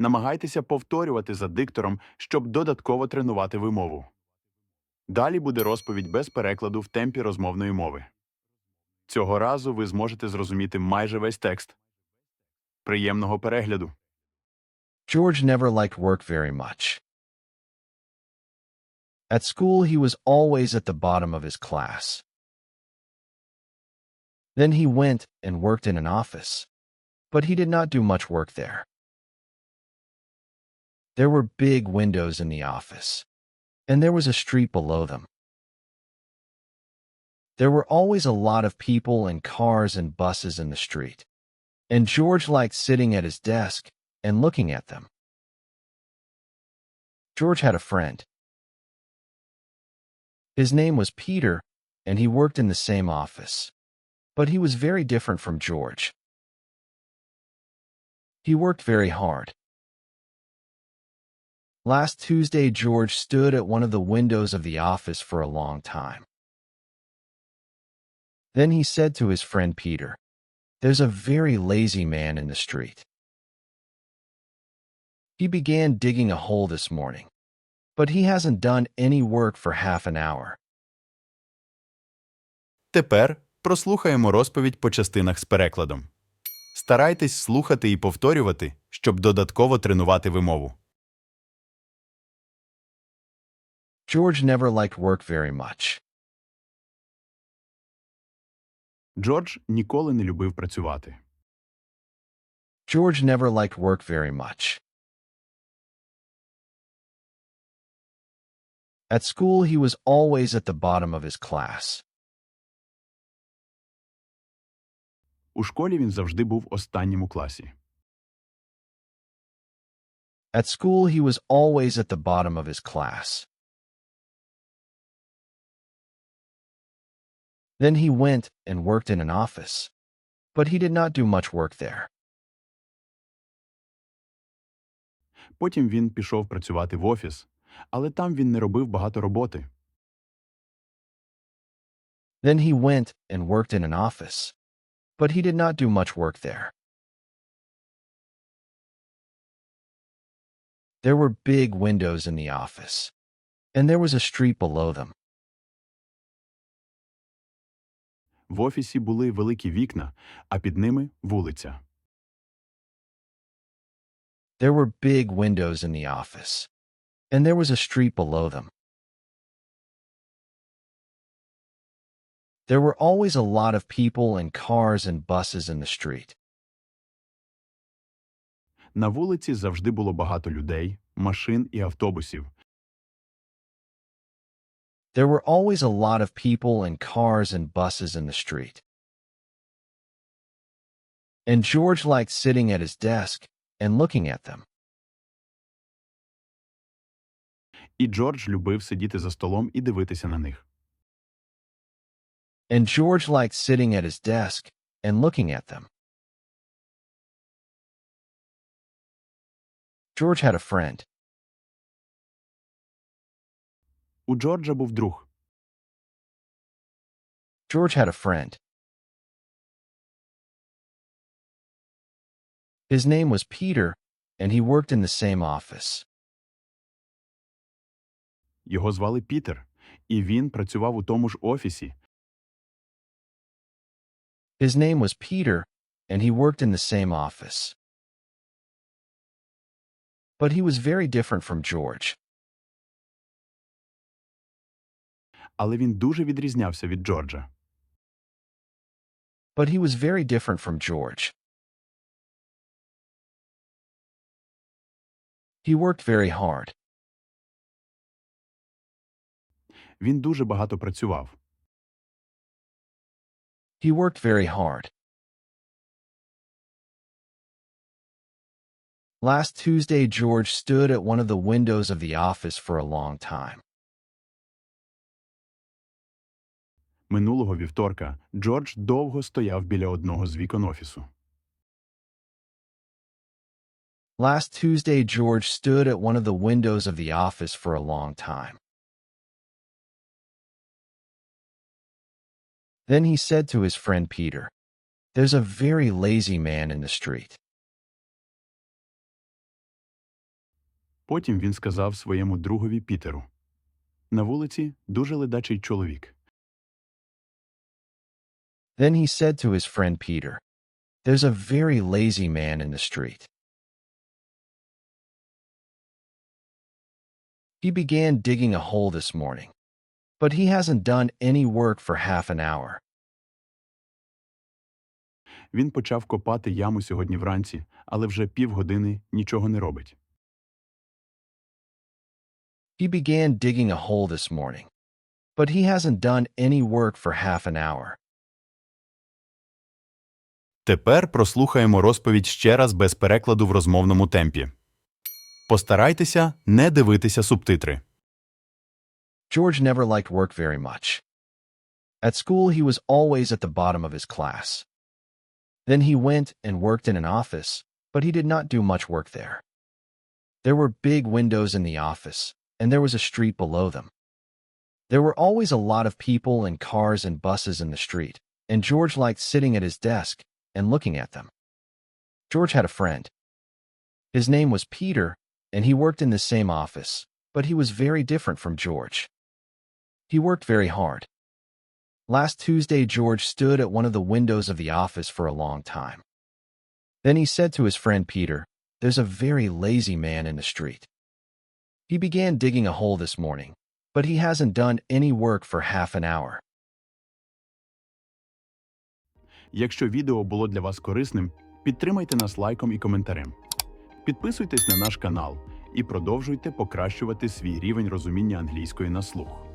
Намагайтеся повторювати за диктором, щоб додатково тренувати вимову. Далі буде розповідь без перекладу в темпі розмовної мови. Цього разу ви зможете зрозуміти майже весь текст. Приємного перегляду! George never liked work very much. At school, he was always at the bottom of his class. Then he went and worked in an office. But he did not do much work there. There were big windows in the office, and there was a street below them. There were always a lot of people and cars and buses in the street, and George liked sitting at his desk and looking at them. George had a friend. His name was Peter, and he worked in the same office. But he was very different from George. He worked very hard. Last Tuesday, George stood at one of the windows of the office for a long time. Then he said to his friend Peter, There's a very lazy man in the street. He began digging a hole this morning, but he hasn't done any work for half an hour. Тепер прослухаємо розповідь по частинах з перекладом. Старайтесь слухати і повторювати, щоб додатково тренувати вимову. George never liked work very much. Джордж ніколи не любив працювати. George never liked work very much. At school, he was always at the bottom of his class. У школі він завжди був останнім у класі. At school, he was always at the bottom of his class. Then he went and worked in an office. But he did not do much work there. Потім він пішов працювати в офіс, але там він не робив багато роботи. Then he went and worked in an office. But he did not do much work there. There were big windows in the office, and there was a street below them. В офісі були великі вікна, а під ними вулиця. There were big windows in the office, and there was a street below them. There were always a lot of people and cars and buses in the street. На вулиці завжди було багато людей, машин і автобусів. There were always a lot of people and cars and buses in the street. And George liked sitting at his desk and looking at them. І Джордж любив сидіти за столом і дивитися на них. And George liked sitting at his desk and looking at them. George had a friend. У Джорджа був друг. George had a friend. His name was Peter, and he worked in the same office. Його звали Пітер, і він працював у тому ж офісі. His name was Peter, and he worked in the same office. But he was very different from George. Але він дуже відрізнявся від Джорджа. But he was very different from George. He worked very hard. Він дуже багато працював. He worked very hard. Last Tuesday, George stood at one of the windows of the office for a long time. Минулого вівторка Джордж довго стояв біля одного з вікон офісу. Last Tuesday, George stood at one of the windows of the office for a long time. Then he said to his friend Peter, There's a very lazy man in the street. Потім він сказав своєму другові Пітеру: На вулиці дуже ледачий чоловік. Then he said to his friend Peter, There's a very lazy man in the street. He began digging a hole this morning, but he hasn't done any work for half an hour. Він почав копати яму сьогодні вранці, але вже півгодини нічого не робить. He began digging a hole this morning, but he hasn't done any work for half an hour. Тепер прослухаємо розповідь ще раз без перекладу в розмовному темпі. Постарайтеся не дивитися субтитри. George never liked work very much. At school, he was always at the bottom of his class. Then he went and worked in an office, but he did not do much work there. There were big windows in the office, and there was a street below them. There were always a lot of people and cars and buses in the street, and George liked sitting at his desk and looking at them. George had a friend. His name was Peter, and he worked in the same office, but he was very different from George. He worked very hard. Last Tuesday, George stood at one of the windows of the office for a long time. Then he said to his friend Peter, There's a very lazy man in the street. He began digging a hole this morning, but he hasn't done any work for half an hour. Якщо відео було для вас корисним, підтримайте нас лайком і коментарем. Підписуйтесь на наш канал і продовжуйте покращувати свій рівень розуміння англійської на слух.